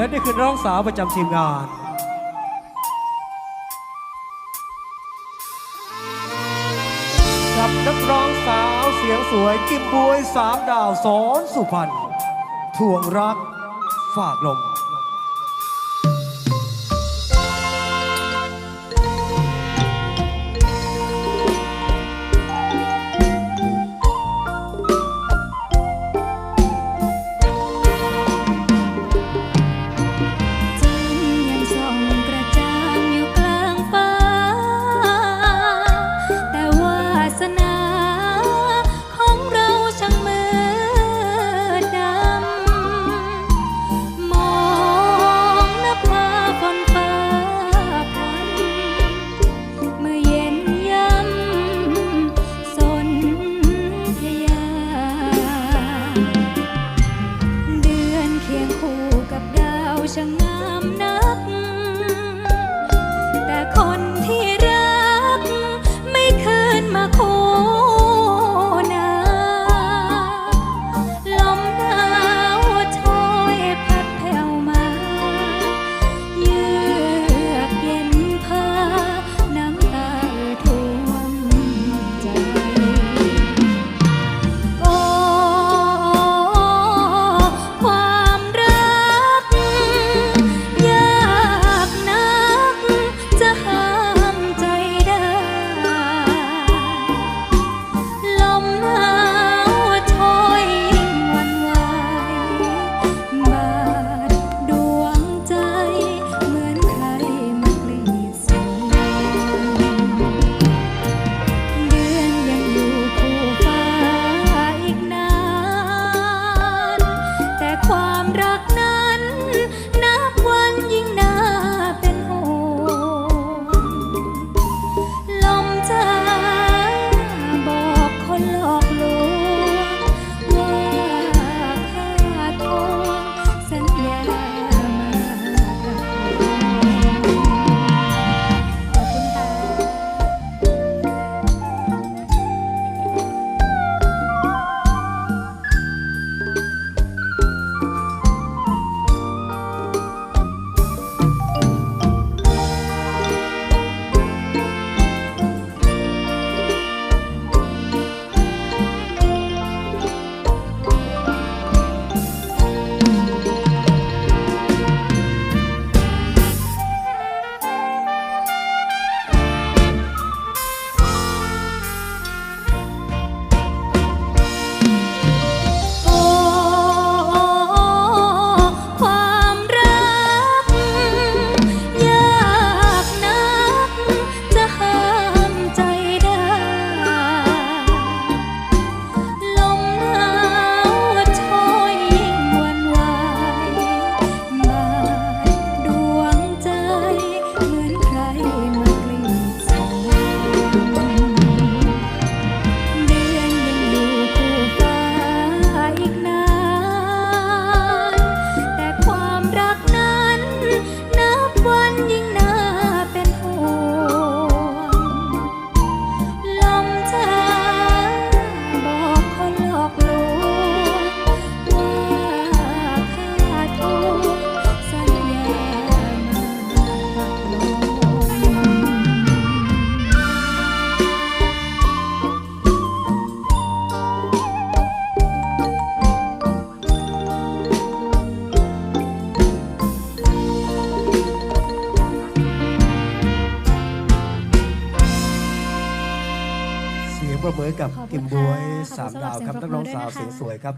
และนี่คือร้องสาวประจำทีมงาน กับนักร้องสาวเสียงสวยกิมบวยสามดาวสอนสุพรรณทวงรักฝากลม 想啊。 รัก ประเมยกับกิมบวยสามดาวครับนักร้องสาวเสียงสวยครับ